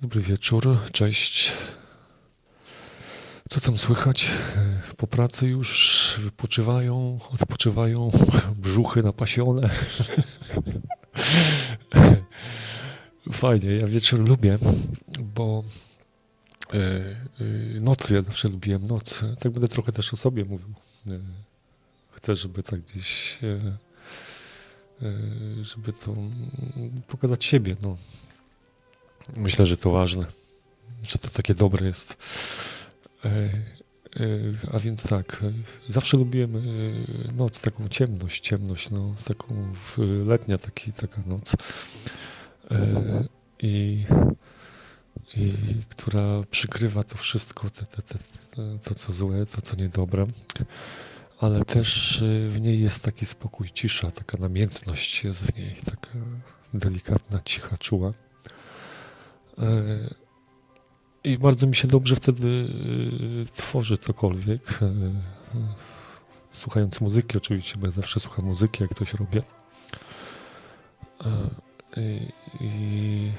Dobry wieczór, cześć. Co tam słychać? E, Po pracy już wypoczywają, odpoczywają, brzuchy napasione. Fajnie, ja wieczór lubię, bo e, e, nocy, ja zawsze lubiłem noc. Tak będę trochę też o sobie mówił. Chcę, żeby tak gdzieś, żeby to mm, pokazać siebie, no. Myślę, że to ważne, że to takie dobre jest. E, e, A więc tak, zawsze lubiłem noc, taką ciemność, ciemność, no, taką letnia taki, taka noc. E, I, i która przykrywa to wszystko, te, te, te, to co złe, to co niedobre, ale też w niej jest taki spokój, cisza, taka namiętność jest w niej, taka delikatna, cicha, czuła. E, I bardzo mi się dobrze wtedy e, tworzy cokolwiek. e, Słuchając muzyki, oczywiście, bo ja zawsze słucham muzyki, jak coś robię. I, i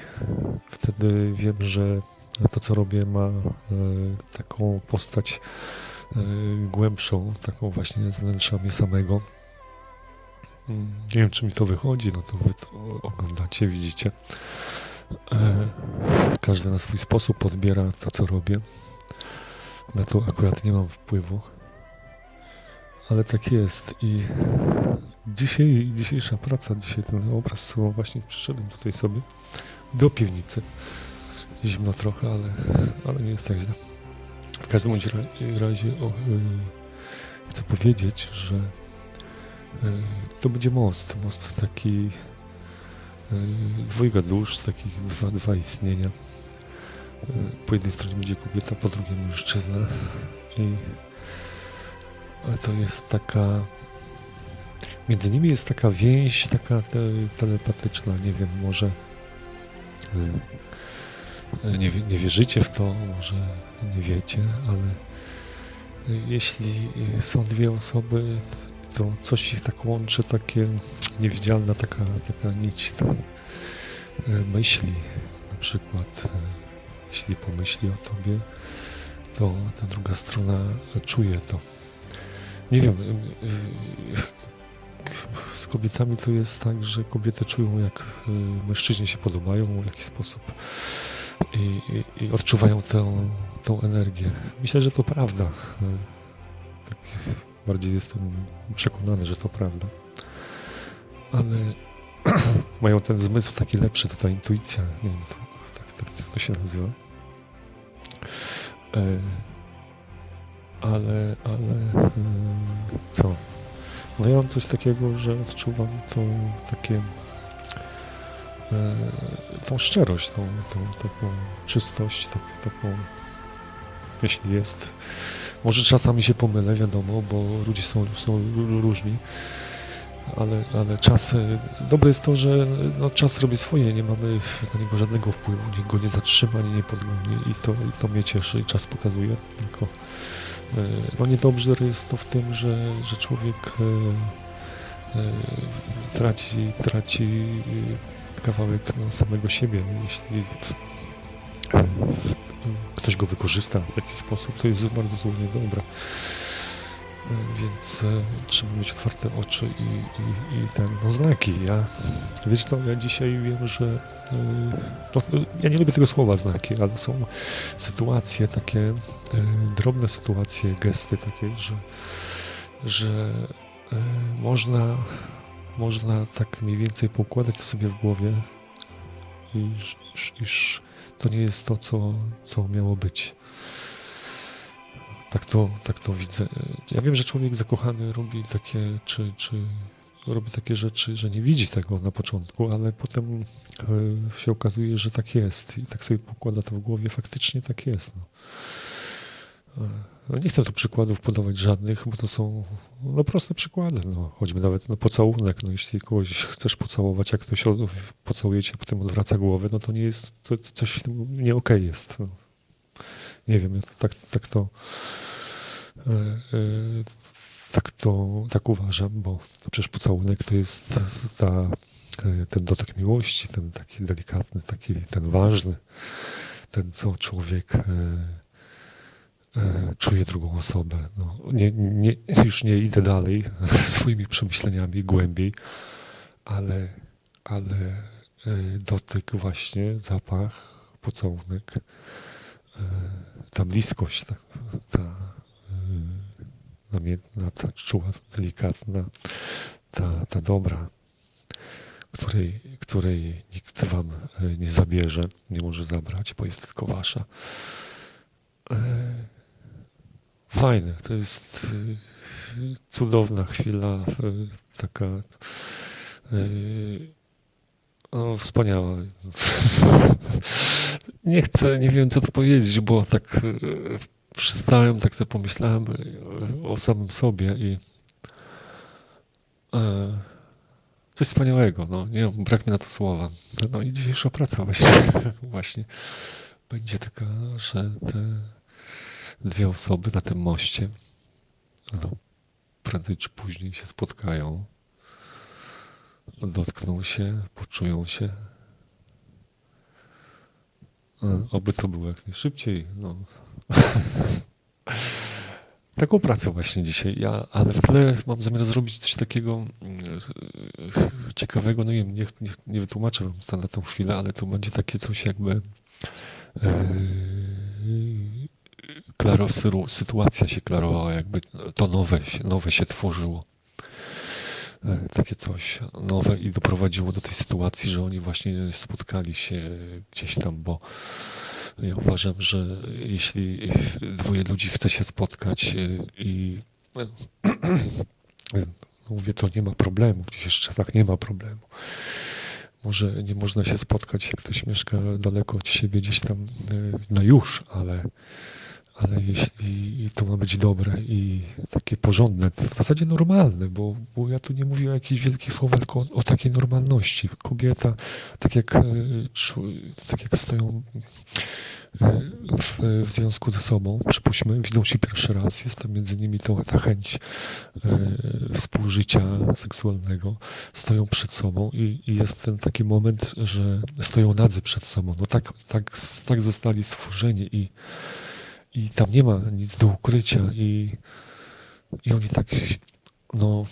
wtedy wiem, że to, co robię, ma taką postać głębszą, taką właśnie z wnętrza mnie samego. Mm, Nie wiem, czy mi to wychodzi, no to wy to oglądacie, widzicie. E, Każdy na swój sposób odbiera to, co robię. Na to akurat nie mam wpływu. Ale tak jest i dzisiaj, dzisiejsza praca, dzisiaj ten obraz, co właśnie przyszedłem tutaj sobie do piwnicy. Zimno trochę, ale, ale nie jest tak źle. W każdym razie o, y, chcę powiedzieć, że y, to będzie most, most taki dwojga dusz, takich dwa, dwa istnienia. Po jednej stronie będzie kobieta, po drugiej mężczyzna i to jest taka między nimi jest taka więź, taka te, telepatyczna, nie wiem, może y, nie, nie wierzycie w to, może nie wiecie, ale jeśli są dwie osoby, to coś ich tak łączy, takie niewidzialna taka, taka nić tam, y, myśli na przykład, y, jeśli pomyśli o tobie, to ta druga strona czuje to. Nie wiem, y, z kobietami to jest tak, że kobiety czują, jak mężczyźni się podobają, w jaki sposób i, i, i odczuwają tę, tą energię. Myślę, że to prawda. Tak bardziej jestem przekonany, że to prawda. Ale mają ten zmysł taki lepszy, to ta intuicja, nie wiem, to, tak, tak to się nazywa. E, ale, ale y, co? No ja mam coś takiego, że odczuwam tą takie e, tą szczerość, tą, tą taką czystość, tak, taką jeśli jest. Może czasami się pomylę, wiadomo, bo ludzie są, są różni, ale, ale czas, e, dobre jest to, że no, czas robi swoje, nie mamy na niego żadnego wpływu, nikt go nie zatrzyma, ani nie podgoni i to, i to mnie cieszy i czas pokazuje tylko E, No niedobrze jest to w tym, że, że człowiek e, traci, traci kawałek no, samego siebie. Jeśli ktoś go wykorzysta w jakiś sposób, to jest bardzo złe, niedobre. E, Więc e, trzeba mieć otwarte oczy i, i, i ten, no znaki. Ja, wiecie to, ja dzisiaj wiem, że e, no, ja nie lubię tego słowa znaki, ale są sytuacje takie, drobne sytuacje, gesty takie, że, że można, można tak mniej więcej poukładać to sobie w głowie, iż, iż to nie jest to, co, co miało być. Tak to, tak to widzę. Ja wiem, że człowiek zakochany robi takie, czy, czy robi takie rzeczy, że nie widzi tego na początku, ale potem e, się okazuje, że tak jest i tak sobie pokłada to w głowie, faktycznie tak jest. No. No nie chcę tu przykładów podawać żadnych, bo to są no, proste przykłady. No. Choćby nawet no, pocałunek. No, jeśli kogoś chcesz pocałować, jak ktoś pocałuje cię, potem odwraca głowę, no to nie jest, to, to coś w tym nie okej jest. No. Nie wiem, tak, tak to e, tak to tak uważam, bo przecież pocałunek to jest ta, e, ten dotyk miłości, ten taki delikatny, taki ten ważny. ten co człowiek e, e, czuje drugą osobę. No, nie, nie, już nie idę dalej swoimi przemyśleniami głębiej, ale, ale e, dotyk właśnie, zapach, pocałunek, e, ta bliskość, ta, ta namiętna, ta czuła, delikatna, ta, ta dobra, której, której nikt wam nie zabierze, nie może zabrać, bo jest tylko wasza. Fajne, to jest e, cudowna chwila, e, taka e, no, wspaniała. Nie chcę, nie wiem co tu powiedzieć, bo tak przystałem, tak sobie pomyślałem o samym sobie i e, coś wspaniałego, no nie brak mi na to słowa. No i dzisiejsza praca właśnie, właśnie będzie taka, że te dwie osoby na tym moście, no, prędzej czy później się spotkają, dotkną się, poczują się. E, Oby to było jak najszybciej. No. Taką pracę właśnie dzisiaj. Ja, ale w tle mam zamiar zrobić coś takiego mm, ciekawego. No nie wiem, nie, nie, nie wytłumaczę wam na tą chwilę, ale to będzie takie coś jakby e, klaro, syru- sytuacja się klarowała, jakby to nowe, nowe się tworzyło. E, Takie coś nowe i doprowadziło do tej sytuacji, że oni właśnie spotkali się gdzieś tam, bo ja uważam, że jeśli dwoje ludzi chce się spotkać e, i e, mówię, to nie ma problemu, gdzieś jeszcze tak nie ma problemu. Może nie można się spotkać, jak ktoś mieszka daleko od siebie, gdzieś tam na już, ale, ale jeśli to ma być dobre i takie porządne, w zasadzie normalne, bo, bo ja tu nie mówię o jakichś wielkich słowach, tylko o, o takiej normalności. Kobieta, tak jak, e, tak jak stoją e, w, w związku ze sobą, przypuśćmy, widzą się pierwszy raz, jest tam między nimi to, ta chęć e, współżycia seksualnego, stoją przed sobą i, i jest ten taki moment, że stoją nadzy przed sobą. No tak, tak, tak zostali stworzeni i, i tam nie ma nic do ukrycia i, i oni tak no,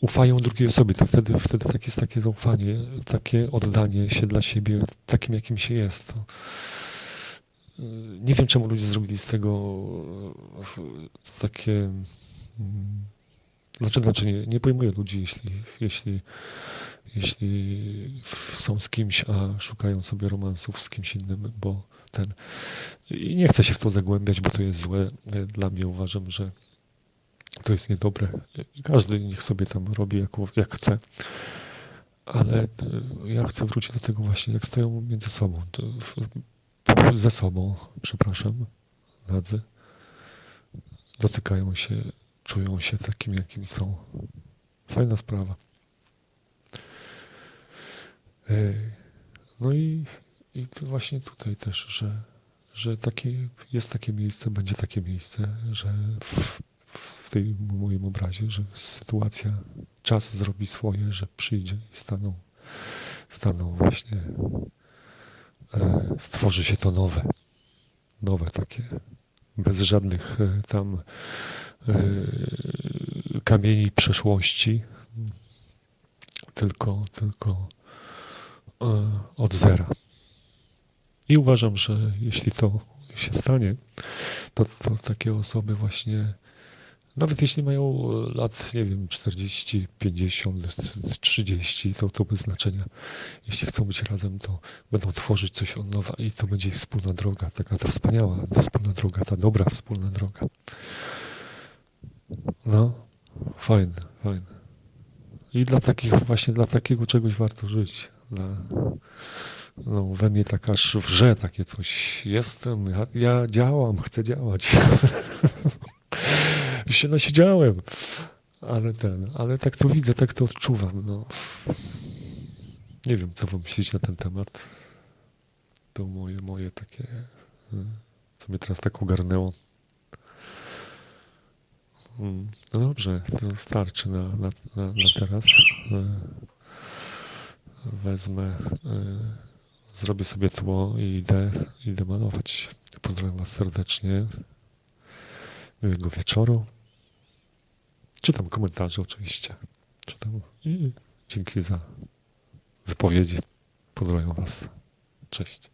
ufają drugiej osobie, to wtedy, wtedy tak jest takie zaufanie, takie oddanie się dla siebie takim, jakim się jest. To, nie wiem, czemu ludzie zrobili z tego y, takie. mm, Znaczy, znaczy nie, nie pojmuję ludzi, jeśli, jeśli, jeśli są z kimś, a szukają sobie romansów z kimś innym, bo ten. I nie chcę się w to zagłębiać, bo to jest złe. Dla mnie uważam, że to jest niedobre. Każdy niech sobie tam robi jak, jak chce. Ale y, ja chcę wrócić do tego właśnie, jak stoją między sobą. Ze sobą, przepraszam, nadzy. Dotykają się, czują się takim, jakim są. Fajna sprawa. No i, i właśnie tutaj też, że, że takie, jest takie miejsce, będzie takie miejsce, że w, w tej moim obrazie, że sytuacja, czas zrobi swoje, że przyjdzie i staną, staną właśnie, e, stworzy się to nowe, nowe takie, bez żadnych e, tam e, kamieni przeszłości, tylko, tylko od zera. I uważam, że jeśli to się stanie, to, to takie osoby właśnie, nawet jeśli mają e, lat, nie wiem, 40, 50, 30, to, to bez znaczenia. Jeśli chcą być razem, to będą tworzyć coś od nowa i to będzie ich wspólna droga, taka ta wspaniała ta wspólna droga, ta dobra wspólna droga. No, fajne, fajne. I dla takich, właśnie dla takiego czegoś warto żyć. No, we mnie tak aż wrze takie coś. Jestem, ja, ja działam, chcę działać. Już się nasiedziałem. Ale ten, ale tak to widzę, tak to odczuwam. No. Nie wiem, co pomyśleć na ten temat. To moje, moje takie, y, co mnie teraz tak ogarnęło. Mm, No dobrze, to starczy na, na, na, na teraz. Wezmę, y, zrobię sobie tło i idę, idę malować. Pozdrawiam Was serdecznie. Miłego wieczoru. Czytam komentarze oczywiście. Czytam i dzięki za wypowiedzi. Pozdrawiam Was. Cześć.